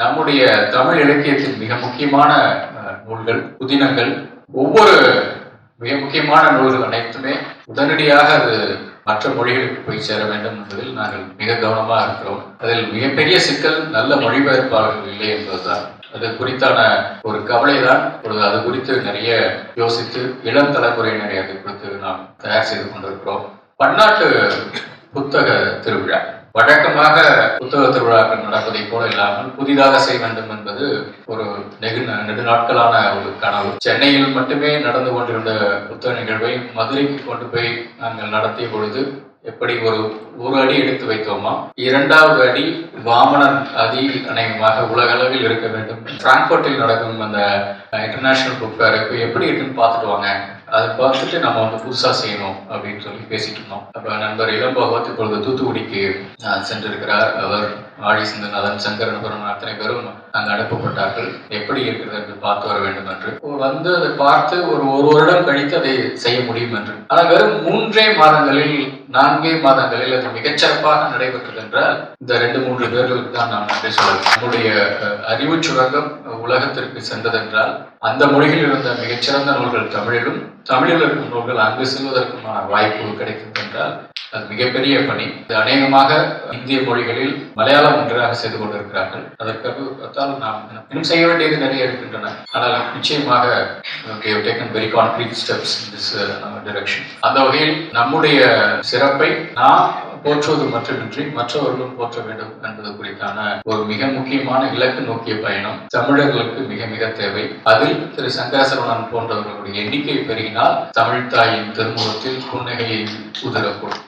நம்முடைய தமிழ் இலக்கியத்தின் மிக முக்கியமான அஹ், நூல்கள் புதினங்கள் ஒவ்வொரு மிக முக்கியமான நூல்கள் அனைத்துமே உடனடியாக அது மற்ற மொழிகளுக்கு போய் சேர வேண்டும் என்பதில் நாங்கள் மிக கவனமாக இருக்கிறோம். அதில் மிகப்பெரிய சிக்கல் நல்ல மொழிபெயர்ப்பாளர்கள் இல்லை என்பதுதான். அது குறித்தான ஒரு கவலை தான் இப்பொழுது அது குறித்து நிறைய யோசித்து இளம் தலைமுறையினரை அது குறித்து நாம் தயார் செய்து கொண்டிருக்கிறோம். பன்னாட்டு புத்தக திருவிழா வழக்கமாக புத்தக திருவிழாக்கள் நடப்பதை போல இல்லாமல் புதிதாக செய்ய வேண்டும் என்பது ஒரு நெகு நெடு நாட்களான ஒரு கனவு. சென்னையில் மட்டுமே நடந்து கொண்டிருந்த புத்தக நிகழ்வை மதுரைக்கு கொண்டு போய் நாங்கள் நடத்திய பொழுது எப்படி ஒரு ஒரு அடி எடுத்து வைத்தோமா? இரண்டாவது அடி வாமனன் அதி அநேகமாக உலக அளவில் இருக்க வேண்டும். பிராங்க்பர்ட்டில் நடக்கும் அந்த இன்டர்நேஷனல் புக் ஃபேருக்கு எப்படி இருக்குன்னு பார்த்துட்டு வாங்க. அதை பார்த்துட்டு நம்ம வந்து புதுசாக செய்யணும் அப்படின்னு சொல்லி பேசிட்டு இருந்தோம். அப்போ நண்பர் இளம்பகவத் இப்பொழுது தூத்துக்குடிக்கு சென்றிருக்கிறார். அவர் ஆடி சிந்தநாதன் சங்கரன் அப்புறம் அத்தனை பேரும் அங்கு அனுப்பப்பட்டார்கள். எப்படி இருக்கிறது என்று பார்த்து வர வேண்டும் என்று. வந்து அதை பார்த்து ஒரு ஒரு வருடம் கழித்து அதை செய்ய முடியும் என்று. ஆனால் வெறும் மூன்றே மாதங்களில் நான்கே மாதங்களில் அது மிகச்சிறப்பாக நடைபெற்றது என்றால் இந்த ரெண்டு மூன்று பேர்களுக்கு தான் நான் நன்றி சொல்லலாம் நம்முடைய அறிவு அறிவுச் சுரங்கம் உலகத்திற்கு சென்றதென்றால் அந்த மொழியில் இருந்த மிகச்சிறந்த நூல்கள் தமிழிலும் தமிழில் இருக்கும் நூல்கள் அங்கு செல்வதற்குமான வாய்ப்பு கிடைக்கும் என்றால் அது மிகப்பெரிய பணி. இது அநேகமாக இந்திய மொழிகளில் மலையாளம் ஒன்றாக செய்து கொண்டிருக்கிறார்கள். அதற்கு பார்த்தால் நாம் இன்னும் செய்ய வேண்டியது நிறைய இருக்கின்றன. ஆனால் நிச்சயமாக we have taken very concrete steps in uh, அந்த வகையில் நம்முடைய சிறப்பை நாம் போற்றுவது மட்டுமின்றி மற்றவர்களும் போற்ற வேண்டும் என்பது குறித்தான ஒரு மிக முக்கியமான இலக்கு நோக்கிய பயணம். தமிழர்களுக்கு மிக மிக தேவை. அதில் திரு சங்கரசரவணன் போன்றவர்களுடைய எண்ணிக்கை பெருகினால் தமிழ்தாயின் திருமுகத்தில் புன்னகையை உதரக்கூடும்